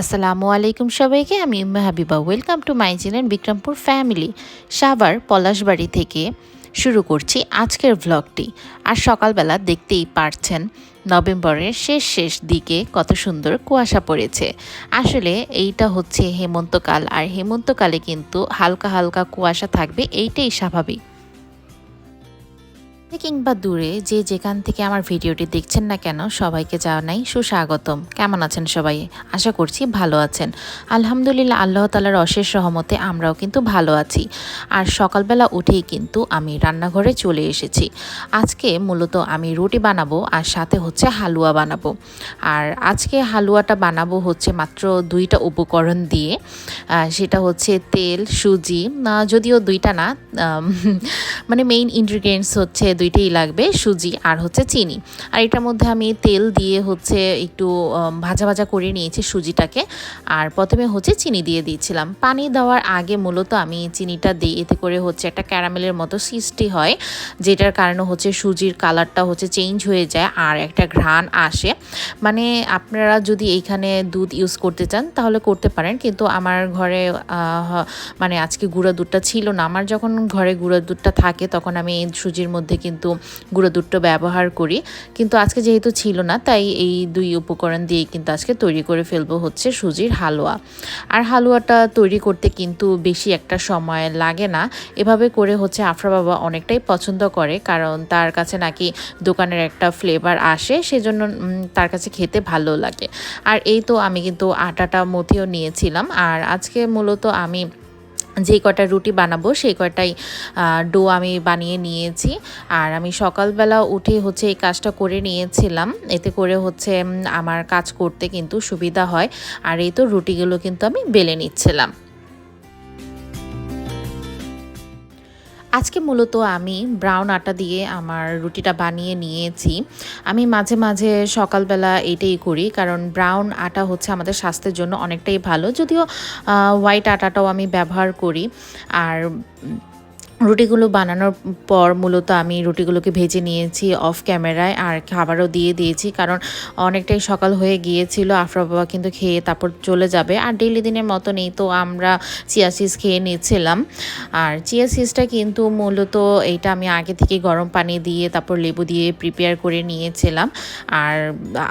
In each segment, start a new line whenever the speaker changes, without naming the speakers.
আসসালামু আলাইকুম সবাইকে, আমি Umma Habiba. Welcome to my channel Bikrampur family Savar Palashbari থেকে শুরু করছি আজকের ভ্লগটি আর সকালবেলা দেখতেই পারছেন, নভেম্বরের শেষ শেষ দিকে কত সুন্দর কুয়াশা পড়েছে। আসলে এইটা হচ্ছে হেমন্তকাল, আর হেমন্তকালে কিন্তু হালকা হালকা কুয়াশা থাকবে, এইটাই স্বাভাবিক। কিংবা দূরে যে যেখান থেকে আমার ভিডিওটি দেখছেন না কেন সবাইকে জানাই সুস্বাগতম। কেমন আছেন সবাই? আশা করছি ভালো আছেন। আলহামদুলিল্লাহ, আল্লাহ তালার অশেষ সহমতে আমরাও কিন্তু ভালো আছি। আর সকালবেলা উঠেই কিন্তু আমি রান্নাঘরে চলে এসেছি। আজকে মূলত আমি রুটি বানাবো আর সাথে হচ্ছে হালুয়া বানাবো। আর আজকে হালুয়াটা বানাবো হচ্ছে মাত্র দুইটা উপকরণ দিয়ে। সেটা হচ্ছে তেল, সুজি যদিও দুইটা না মানে মেইন ইনগ্রিডিয়েন্টস হচ্ছে দুইটাই লাগবে সুজি আর হচ্ছে চিনি। আর এটার মধ্যে আমি তেল দিয়ে হচ্ছে একটু ভাজা ভাজা করে নিয়েছি সুজিটাকে। আর প্রথমে হচ্ছে চিনি দিয়ে দিয়েছিলাম। পানি দেওয়ার আগে মূলত আমি চিনিটা দিই। এতে করে হচ্ছে একটা ক্যারামেলের মতো সৃষ্টি হয়, যেটার কারণে হচ্ছে সুজির কালারটা হচ্ছে চেঞ্জ হয়ে যায় আর একটা ঘ্রাণ আসে। মানে আপনারা যদি এইখানে দুধ ইউজ করতে চান তাহলে করতে পারেন। কিন্তু আমার ঘরে মানে আজকে গুঁড়া দুধটা ছিল না। আমার যখন ঘরে গুঁড়া দুধটা থাকে তখন আমি সুজির মধ্যে কিন্তু গুঁড়ো দুধটা ব্যবহার করি। কিন্তু আজকে যেহেতু ছিল না, তাই এই দুই উপকরণ দিয়ে কিন্তু আজকে তৈরি করে ফেলব হচ্ছে সুজির হালুয়া। আর হালুয়াটা তৈরি করতে কিন্তু বেশি একটা সময় লাগে না। এভাবে করে হচ্ছে আফরা বাবা অনেকটাই পছন্দ করে, কারণ তার কাছে নাকি দোকানের একটা ফ্লেভার আসে, সেজন্য তার কাছে খেতে ভালো লাগে। আর এই তো আমি কিন্তু আটাটা মথেও নিয়েছিলাম। আর আজকে মূলত আমি যেই কটা রুটি বানাবো, সেই কটাই ডো আমি বানিয়ে নিয়েছি। আর আমি সকালবেলা উঠে হচ্ছে এই কাজটা করে নিয়েছিলাম। এতে করে হচ্ছে আমার কাজ করতে কিন্তু সুবিধা হয়। আর এই তো রুটিগুলো কিন্তু আমি বেলে নিচ্ছিলাম। আজকে মূলত আমি ব্রাউন আটা দিয়ে আমার রুটিটা বানিয়ে নিয়েছি। আমি মাঝে মাঝে সকালবেলা এটাই করি, কারণ ব্রাউন আটা হচ্ছে আমাদের স্বাস্থ্যের জন্য অনেকটাই ভালো। যদিও হোয়াইট আটাটাও আমি ব্যবহার করি। আর রুটিগুলো বানানোর পর মূলত আমি রুটিগুলোকে ভেজে নিয়েছি অফ ক্যামেরায় আর খাবারও দিয়ে দিয়েছি। কারণ অনেকটাই সকাল হয়ে গিয়েছিল আফরা বাবা কিন্তু খেয়ে তারপর চলে যাবে। আর ডেলি দিনের মতো নেই তো আমরা চিয়া সিজ খেয়ে নিয়েছিলাম আর চিয়া সিজটা কিন্তু মূলত এইটা আমি আগে থেকে গরম পানি দিয়ে তারপর লেবু দিয়ে প্রিপেয়ার করে নিয়েছিলাম। আর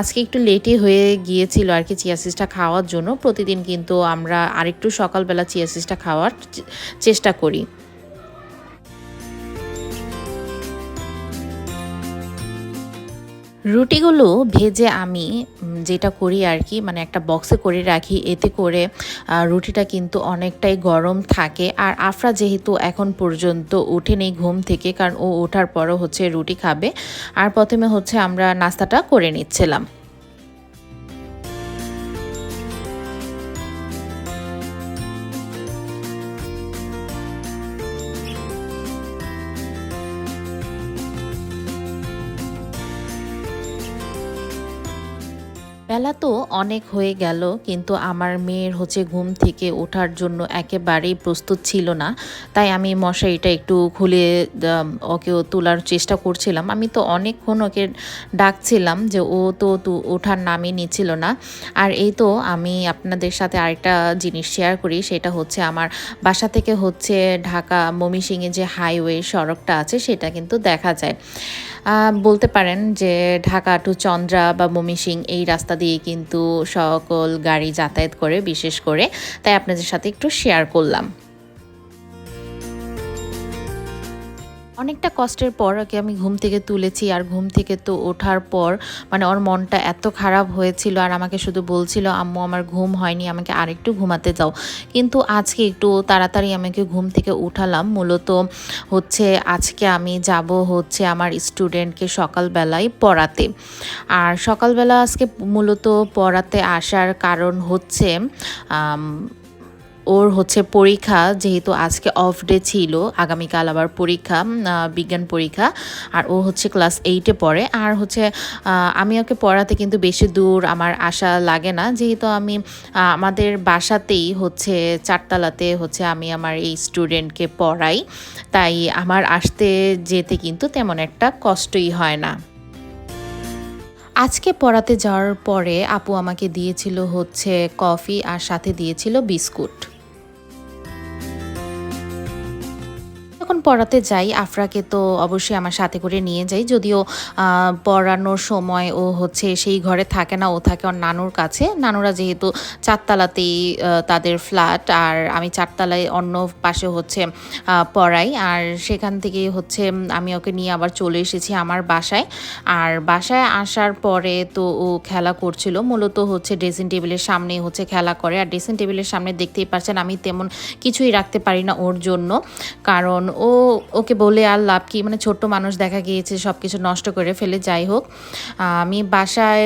আজকে একটু লেটই হয়ে গিয়েছিল আর কি চিয়া সিজটা খাওয়ার জন্য। প্রতিদিন কিন্তু আমরা আরেকটু সকালবেলা চিয়া সিজটা খাওয়ার চেষ্টা করি। রুটিগুলো ভেজে আমি যেটা করি আর কি মানে একটা বক্সে করে রাখি। এতে করে রুটিটা কিন্তু অনেকটাই গরম থাকে। আর আফরা যেহেতু এখন পর্যন্ত ওঠেনি ঘুম থেকে, কারণ ও ওঠার পরও হচ্ছে রুটি খাবে। আর প্রথমে হচ্ছে আমরা নাস্তাটা করে নিচ্ছিলাম। বেলা তো অনেক হয়ে গেল, কিন্তু আমার মেয়ের হচ্ছে ঘুম থেকে ওঠার জন্য একেবারেই প্রস্তুত ছিল না। তাই আমি মশারিটা একটু খুলে ওকে তোলার চেষ্টা করছিলাম। আমি তো অনেকক্ষণ ওকে ডাকছিলাম যে ও তো ওঠার নামই নিচ্ছিল না। আর এই তো আমি আপনাদের সাথে আরেকটা জিনিস শেয়ার করি, সেটা হচ্ছে আমার বাসা থেকে হচ্ছে ঢাকা মমিসিংয়ে যে হাইওয়ে সড়কটা আছে, সেটা কিন্তু দেখা যায়। বলতে পারেন যে ঢাকা টু চন্দ্রা বা মমিসিং এই রাস্তা দিয়ে কিন্তু সকল গাড়ি যাতায়াত করে, বিশেষ করে। তাই আপনাদের সাথে একটু শেয়ার করলাম। অনেকটা কষ্টের পর ওকে আমি ঘুম থেকে তুলেছি আর ঘুম থেকে তো ওঠার পর মানে ওর মনটা এত খারাপ হয়েছিল আর আমাকে শুধু বলছিল, আম্মু, আমার ঘুম হয়নি, আমাকে আরেকটু ঘুমাতে যাও কিন্তু আজকে একটু তাড়াতাড়ি আমাকে ঘুম থেকে উঠালাম। মূলত হচ্ছে আজকে আমি যাব হচ্ছে আমার স্টুডেন্টকে সকালবেলায় পড়াতে। আর সকালবেলা আজকে মূলত পড়াতে আসার কারণ হচ্ছে ওর হচ্ছে পরীক্ষা, যেহেতু আজকে অফ ডে ছিল, আগামীকাল আবার পরীক্ষা বিজ্ঞান পরীক্ষা, আর ও হচ্ছে ক্লাস এইটে পড়ে। আর হচ্ছে আমি ওকে পড়াতে কিন্তু বেশি দূর আমার আশা লাগে না, যেহেতু আমি আমাদের বাসাতেই হচ্ছে চারতলাতে হচ্ছে আমি আমার এই স্টুডেন্টকে পড়াই, তাই আমার আসতে যেতে কিন্তু তেমন একটা কষ্টই হয় না। আজকে পড়াতে যাওয়ার পরে আপু আমাকে দিয়েছিল হচ্ছে কফি আর সাথে দিয়েছিল বিস্কুট। যখন পড়াতে যাই, আফরাকে তো অবশ্যই আমার সাথে করে নিয়ে যাই। যদিও পড়ানোর সময় ও হচ্ছে সেই ঘরে থাকে না, ও থাকে ওর নানুর কাছে। নানুরা যেহেতু চারতলাতেই তাদের ফ্ল্যাট, আর আমি চারতলায় অন্য পাশে হচ্ছে পড়াই। আর সেখান থেকে হচ্ছে, আমি ওকে নিয়ে আবার চলে এসেছি আমার বাসায়। আর বাসায় আসার পরে তো ও খেলা করছিল। মূলত হচ্ছে ড্রেসিং টেবিলের সামনে হচ্ছে খেলা করে। আর ড্রেসিং টেবিলের সামনে দেখতেই পাচ্ছেন আমি তেমন কিছুই রাখতে পারি না ওর জন্য। কারণ ও ওকে বলে, আর লাভ কি? মানে ছোট্ট মানুষ দেখা গিয়েছে সব কিছু নষ্ট করে ফেলে, যাই হোক। আমি বাসায়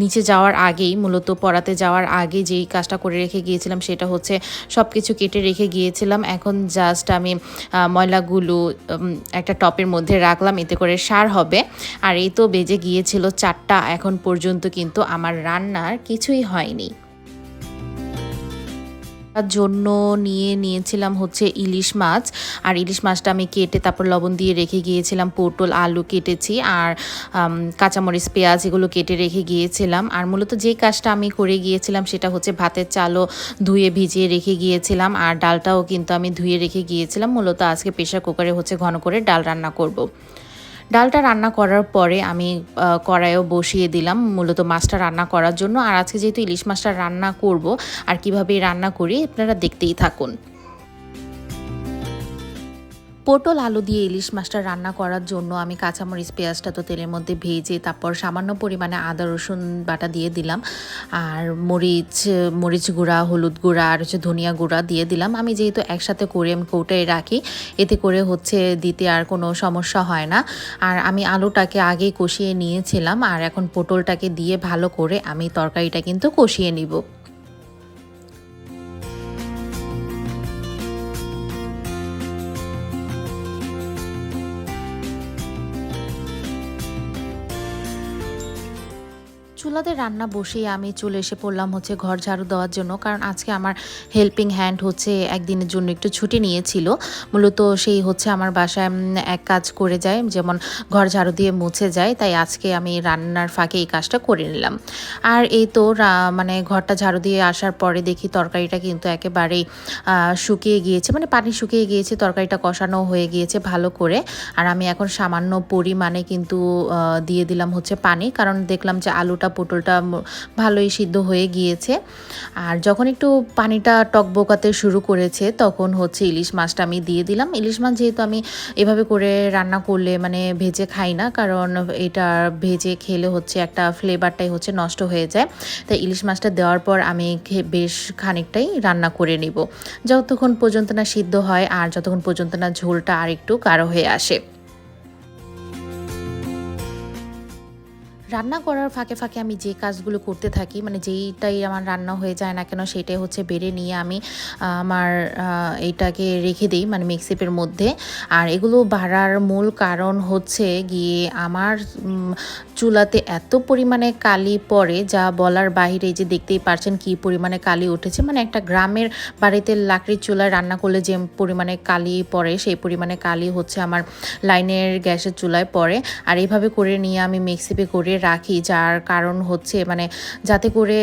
নিচে যাওয়ার আগেই, মূলত পড়াতে যাওয়ার আগে যেই কাজটা করে রেখে গিয়েছিলাম সেটা হচ্ছে সব কিছু কেটে রেখে গিয়েছিলাম। এখন জাস্ট আমি ময়লাগুলো একটা টপের মধ্যে রাখলাম, এতে করে সার হবে। আর এই তো বেজে গিয়েছিল চারটা, এখন পর্যন্ত কিন্তু আমার রান্নার কিছুই হয়নি। জন্য নিয়ে নিয়েছিলাম হচ্ছে ইলিশ মাছ। আর ইলিশ মাছটা আমি কেটে তারপর লবণ দিয়ে রেখে গিয়েছিলাম, পটল, আলু কেটেছি আর কাঁচামরিচ, পেঁয়াজ এগুলো কেটে রেখে গিয়েছিলাম। আর মূলত যে কাজটা আমি করে গিয়েছিলাম সেটা হচ্ছে ভাতের চালও ধুয়ে ভিজিয়ে রেখে গিয়েছিলাম আর ডালটাও কিন্তু আমি ধুয়ে রেখে গিয়েছিলাম। মূলত আজকে প্রেশার কুকারে হচ্ছে ঘন করে ডাল রান্না করব। ডালটা রান্না করার পরে আমি কড়াইও বসিয়ে দিলাম মূলত মাছটা রান্না করার জন্য। আর আজকে যেহেতু ইলিশ মাছটা রান্না করব, আর কীভাবে রান্না করি আপনারা দেখতেই থাকুন। পটল, আলু দিয়ে ইলিশ মাছটা রান্না করার জন্য আমি কাঁচামরিচ, পেঁয়াজটা তো তেলের মধ্যে ভেজে তারপর সামান্য পরিমাণে আদা, রসুন বাটা দিয়ে দিলাম। আর মরিচ মরিচ গুঁড়া, হলুদ গুঁড়া আর হচ্ছে ধনিয়া গুঁড়া দিয়ে দিলাম। আমি যেহেতু একসাথে করে আমি কৌটায় রাখি, এতে করে হচ্ছে দিতে আর কোনো সমস্যা হয় না। আর আমি আলুটাকে আগেই কষিয়ে নিয়েছিলাম, আর এখন পটলটাকে দিয়ে ভালো করে আমি তরকারিটা কিন্তু কষিয়ে নিব। চুলাতে রান্না বসিয়ে আমি চলে এসে পড়লাম হচ্ছে ঘর ঝাড়ু দেওয়ার জন্য, কারণ আজকে আমার হেল্পিং হ্যান্ড হচ্ছে একদিনের জন্য একটু ছুটি নিয়েছিল। মূলত সেই হচ্ছে আমার বাসায় এক কাজ করে যায়, যেমন ঘর ঝাড়ু দিয়ে মুছে যায়, তাই আজকে আমি রান্নার ফাঁকে এই কাজটা করে নিলাম। আর এই তো মানে ঘরটা ঝাড়ু দিয়ে আসার পরে দেখি তরকারিটা কিন্তু একেবারেই শুকিয়ে গিয়েছে মানে পানি শুকিয়ে গিয়েছে, তরকারিটা কষানো হয়ে গিয়েছে ভালো করে। আর আমি এখন সামান্য পরিমাণে কিন্তু দিয়ে দিলাম হচ্ছে পানি, কারণ দেখলাম যে আলুটা পটলটা ভালোই সিদ্ধ হয়ে গিয়েছে। আর যখন একটু পানিটা টকবকাতে শুরু করেছে, তখন হচ্ছে ইলিশ মাছটা আমি দিয়ে দিলাম। ইলিশ মাছ যেহেতু আমি এভাবে করে রান্না করলে মানে ভেজে খাই না, কারণ এটা ভেজে খেলে হচ্ছে একটা ফ্লেভারটাই হচ্ছে নষ্ট হয়ে যায়। তাই ইলিশ মাছটা দেওয়ার পর আমি বেশ খানিকটাই রান্না করে নিব। যতক্ষণ পর্যন্ত না সিদ্ধ হয় আর যতক্ষণ পর্যন্ত না ঝোলটা আর একটু গাঢ় হয়ে আসে। রান্না করার ফাঁকে ফাঁকে আমি যে কাজগুলো করতে থাকি মানে যেইটাই আমার রান্না হয়ে যায় না কেন সেটাই হচ্ছে বেড়ে নিয়ে আমি আমার এইটাকে রেখে দিই মানে মিক্সিপের মধ্যে। আর এগুলো বাড়ার মূল কারণ হচ্ছে গিয়ে আমার চুলাতে এত পরিমাণে কালি পড়ে যা বলার বাইরে যে দেখতেই পারছেন কি পরিমাণে কালি উঠেছে। মানে একটা গ্রামের বাড়িতে লাকড়ির চুলায় রান্না করলে যে পরিমাণে কালি পড়ে, সেই পরিমাণে কালি হচ্ছে আমার লাইনের গ্যাসের চুলায় পড়ে। আর এইভাবে করে নিয়ে আমি মিক্সিপে করে রাখি, যার কারণ হচ্ছে মানে যাতে করে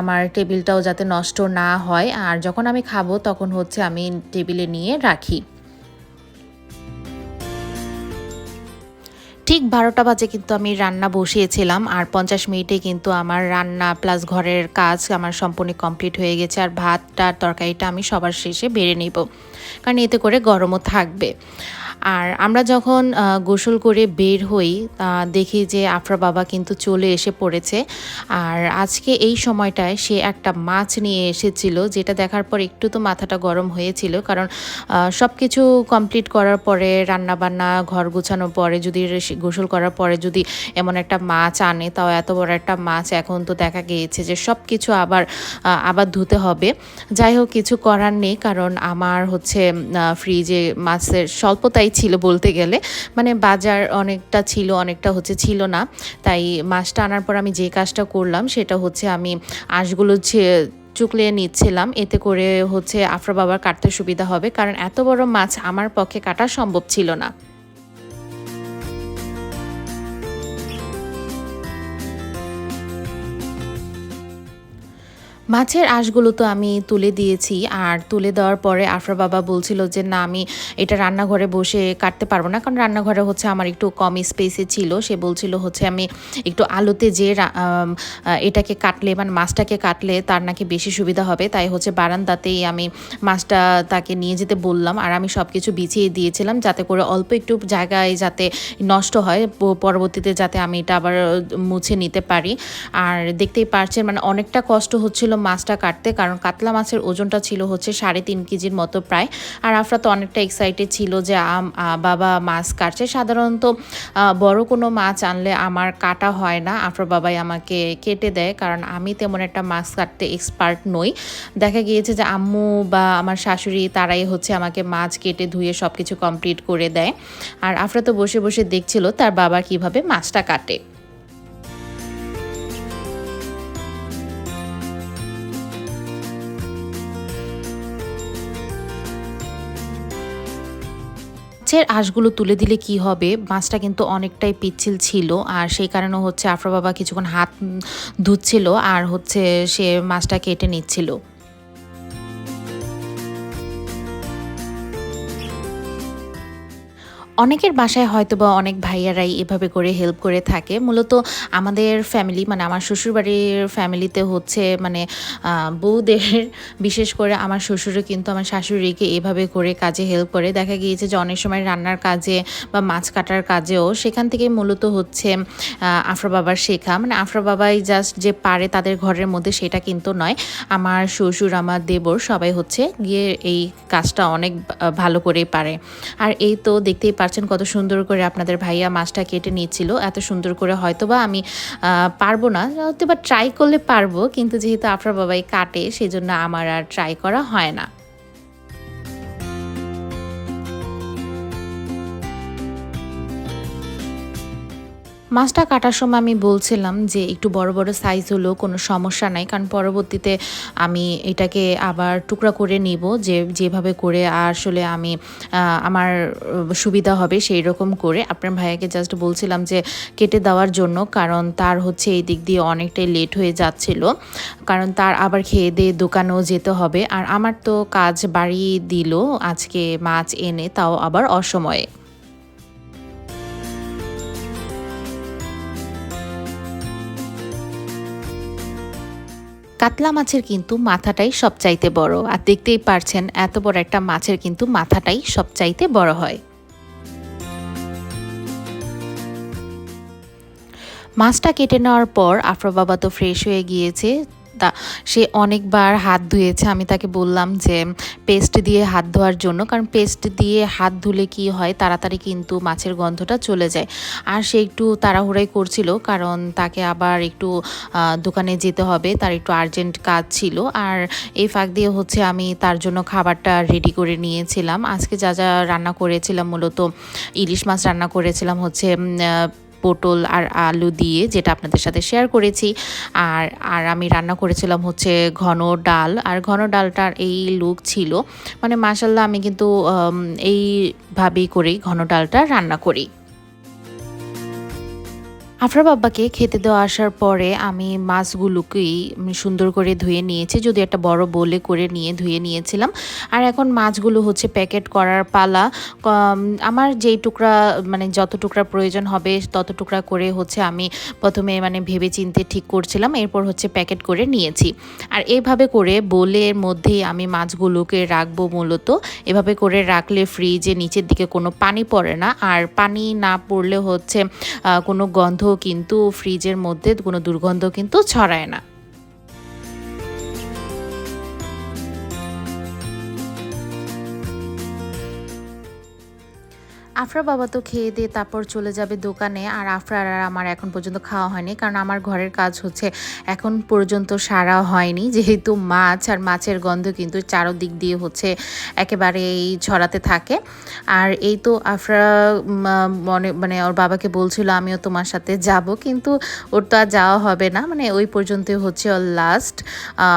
আমার টেবিলটাও যাতে নষ্ট না হয়। আর যখন আমি খাব, তখন হচ্ছে আমি টেবিলে নিয়ে রাখি। ঠিক বারোটা বাজে কিন্তু আমি রান্না বসিয়েছিলাম। আর পঞ্চাশ মিনিটে কিন্তু আমার রান্না প্লাস ঘরের কাজ আমার সম্পূর্ণ কমপ্লিট হয়ে গেছে। আর ভাতটা, তরকারিটা আমি সবার শেষে বেড়ে নিব। কারণ এতে করে গরমও থাকবে। আর আমরা যখন গোসল করে বের হই আহ, দেখি যে আফরা বাবা কিন্তু চলে এসে পড়েছে। আর আজকে এই সময়টায় সে একটা মাছ নিয়ে এসেছিল যেটা দেখার পর একটু তো মাথাটা গরম হয়েছিল। কারণ সব কিছু কমপ্লিট করার পরে রান্না বান্না ঘর গোছানোর পরে যদি গোসল করার পরে যদি এমন একটা মাছ আনে তাও এত বড় একটা মাছ এখন তো দেখা গিয়েছে যে সব কিছু আবার আবার ধুতে হবে। যাই হোক কিছু করার নেই কারণ আমার হচ্ছে ফ্রিজে মাছের স্বল্পতাই ছিল বলতে গেলে। মানে বাজার অনেকটা ছিল, অনেকটা হচ্ছে ছিল না। তাই মাছটা আনার পর আমি যে কাজটা করলাম, সেটা হচ্ছে আমি আঁশগুলো চুকলিয়ে নিচ্ছিলাম। এতে করে হচ্ছে আফরা বাবার কাটতে সুবিধা হবে। কারণ এত বড় মাছ আমার পক্ষে কাটা সম্ভব ছিল না। মাছের আঁশগুলো তো আমি তুলে দিয়েছি। আর তুলে দেওয়ার পরে আফরা বাবা বলছিল যে, না, আমি এটা রান্নাঘরে বসে কাটতে পারব না। কারণ রান্নাঘরে হচ্ছে আমার একটু কম স্পেসে ছিল। সে বলছিল হচ্ছে, আমি একটু আলোতে যে এটাকে কাটলে মানে মাছটাকে কাটলে তার নাকি বেশি সুবিধা হবে। তাই হচ্ছে বারান্দাতেই আমি মাছটা তাকে নিয়ে যেতে বললাম। আর আমি সব কিছু বিছিয়ে দিয়েছিলাম যাতে করে অল্প একটু জায়গায় যাতে নষ্ট হয়। পরবর্তীতে যাতে আমি এটা আবার মুছে নিতে পারি। আর দেখতেই পারছেন মানে অনেকটা কষ্ট হচ্ছিল মাছটা কাটতে, কারণ কাতলা মাছের ওজনটা ছিল হচ্ছে সাড়ে তিন কেজির মতো প্রায়। আর আফরা তো অনেকটা এক্সাইটেড ছিল যে বাবা মাছ কাটছে। সাধারণত বড় কোনো মাছ আনলে আমার কাটা হয় না। আফরা বাবাই আমাকে কেটে দেয়, কারণ আমি তেমন একটা মাছ কাটতে এক্সপার্ট নই। দেখা গিয়েছে যে আম্মু বা আমার শাশুড়ি তারাই হচ্ছে আমাকে মাছ কেটে ধুয়ে সব কিছু কমপ্লিট করে দেয়। আর আফরা তো বসে বসে দেখছিল তার বাবা কীভাবে মাছটা কাটে। মাছের আঁশগুলো তুলে দিলে কি হবে? মাছটা কিন্তু অনেকটাই পিচ্ছিল ছিল আর সেই কারণে হচ্ছে আফরা বাবা কিছুক্ষণ হাত ধুচ্ছিল আর হচ্ছে সে মাছটা কেটে নিচ্ছিল। অনেকের বাসায় হয়তো বা অনেক ভাইয়ারাই এভাবে করে হেল্প করে থাকে। মূলত আমাদের ফ্যামিলি মানে আমার শ্বশুরবাড়ির ফ্যামিলিতে হচ্ছে মানে বউদের, বিশেষ করে আমার শ্বশুরও কিন্তু আমার শাশুড়িকে এভাবে করে কাজে হেল্প করে। দেখা গিয়েছে যে অনেক সময় রান্নার কাজে বা মাছ কাটার কাজেও সেখান থেকে মূলত হচ্ছে আফরা বাবার শেখা। মানে আফরা বাবাই জাস্ট যে পারে তাদের ঘরের মধ্যে সেটা কিন্তু নয়। আমার শ্বশুর, আমার দেবর সবাই হচ্ছে গিয়ে এই কাজটা অনেক ভালো করে পারে। আর এই তো দেখতেই পাচ্ছেন কত সুন্দর করে আপনাদের ভাইয়া মাছটা কেটে নিয়েছিল এত সুন্দর করে হয়তোবা আমি আহ, পারব না। হয়তো বা ট্রাই করলে পারব কিন্তু যেহেতু আফরা বাবাই কাটে সেই জন্য আমার আর ট্রাই করা হয় না। মাছটা কাটার সময় আমি বলছিলাম যে একটু বড় বড় সাইজ হলো কোনো সমস্যা নাই, কারণ পরবর্তীতে আমি এটাকে আবার টুকরা করে নিব, যে যেভাবে করে আসলে আমি আমার সুবিধা হবে সেই রকম করে। আপনার ভাইয়াকে জাস্ট বলছিলাম যে কেটে দেওয়ার জন্য, কারণ তার হচ্ছে এই দিক দিয়ে অনেকটাই লেট হয়ে যাচ্ছিল, কারণ তার আবার খেয়ে দিয়ে দোকানেও যেতে হবে। আর আমার তো কাজ বাড়িয়ে দিল, আজকে মাছ এনে, তাও আবার অসময়ে। কাতলা মাছের কিন্তু মাথাটাই সবচাইতে বড়। আর দেখতেই পারছেন, এত বড় একটা মাছের কিন্তু মাথাটাই সবচাইতে বড় হয়। মাছটা কেটে নেওয়ার পর আফরা বাবা তো ফ্রেশ হয়ে গিয়েছে। তা সে অনেকবার হাত ধুয়েছে, আমি তাকে বললাম যে, পেস্ট দিয়ে হাত ধোয়ার জন্য। কারণ পেস্ট দিয়ে হাত ধুলে কি হয়, তাড়াতাড়ি কিন্তু মাছের গন্ধটা চলে যায়। আর সে একটু তাড়াহুড়াই করছিল, কারণ তাকে আবার একটু দোকানে যেতে হবে, তার একটু আর্জেন্ট কাজ ছিল। আর এই ফাঁক দিয়ে হচ্ছে আমি তার জন্য খাবারটা রেডি করে নিয়েছিলাম। আজকে যা যা রান্না করেছিলাম, মূলত ইলিশ মাছ রান্না করেছিলাম, হচ্ছে পটল আর আলু দিয়ে যেটা আপনাদের সাথে শেয়ার করেছি। আর আর আমি রান্না করেছিলাম হচ্ছে ঘন ডাল। আর ঘন ডালটার এই লুক ছিল মানে মাসাল্লাহ আমি কিন্তু এইভাবেই করেই ঘন ডালটা রান্না করি। আফরা বাব্বাকে খেতে দেওয়া আসার পরে আমি মাছগুলোকেই সুন্দর করে ধুয়ে নিয়েছি, যদি একটা বড় বোলে করে নিয়ে ধুয়ে নিয়েছিলাম। আর এখন মাছগুলো হচ্ছে প্যাকেট করার পালা। আমার যেই টুকরা মানে যত টুকরা প্রয়োজন হবে, তত টুকরা করে হচ্ছে আমি প্রথমে মানে ভেবে চিনতে ঠিক করছিলাম, এরপর হচ্ছে প্যাকেট করে নিয়েছি। আর এইভাবে করে বোলের মধ্যেই আমি মাছগুলোকে রাখব মূলত। এভাবে করে রাখলে ফ্রিজে নিচের দিকে কোনো পানি পড়ে না। আর পানি না পড়লে হচ্ছে কোনো গন্ধ কিন্তু ফ্রিজের মধ্যে কোনো দুর্গন্ধ কিন্তু ছড়ায় না। আফরা বাবা তো খেয়ে দিয়ে তারপর চলে যাবে দোকানে, আর আফরার আর আমার এখন পর্যন্ত খাওয়া হয়নি, কারণ আমার ঘরের কাজ হচ্ছে এখন পর্যন্ত সারা হয়নি। যেহেতু মাছ আর মাছের গন্ধ কিন্তু চারোদিক দিয়ে হচ্ছে একেবারেই ছড়াতে থাকে। আর এই তো আফরা মনে মানে ওর বাবাকে বলছিল, আমিও তোমার সাথে যাব। কিন্তু ওর তো আর যাওয়া হবে না মানে ওই পর্যন্ত হচ্ছে ওর লাস্ট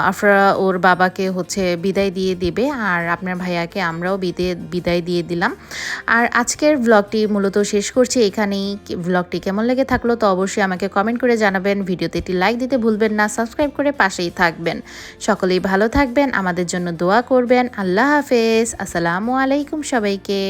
আফরা ওর বাবাকে হচ্ছে বিদায় দিয়ে দিবে, আর আপনার ভাইয়াকে আমরাও বিদে, বিদায় দিয়ে দিলাম। আর আজকের আজকের ব্লগটি মূলত শেষ করছি। এখানেই ব্লগটি কেমন লেগে থাকল তো অবশ্যই আমাকে কমেন্ট করে জানাবেন। ভিডিওতে একটি লাইক দিতে ভুলবেন না সাবস্ক্রাইব করে পাশেই থাকবেন। সকলেই ভালো থাকবেন, আমাদের জন্য দোয়া করবেন। আল্লাহ হাফেজ। আসসালামু আলাইকুম সবাইকে।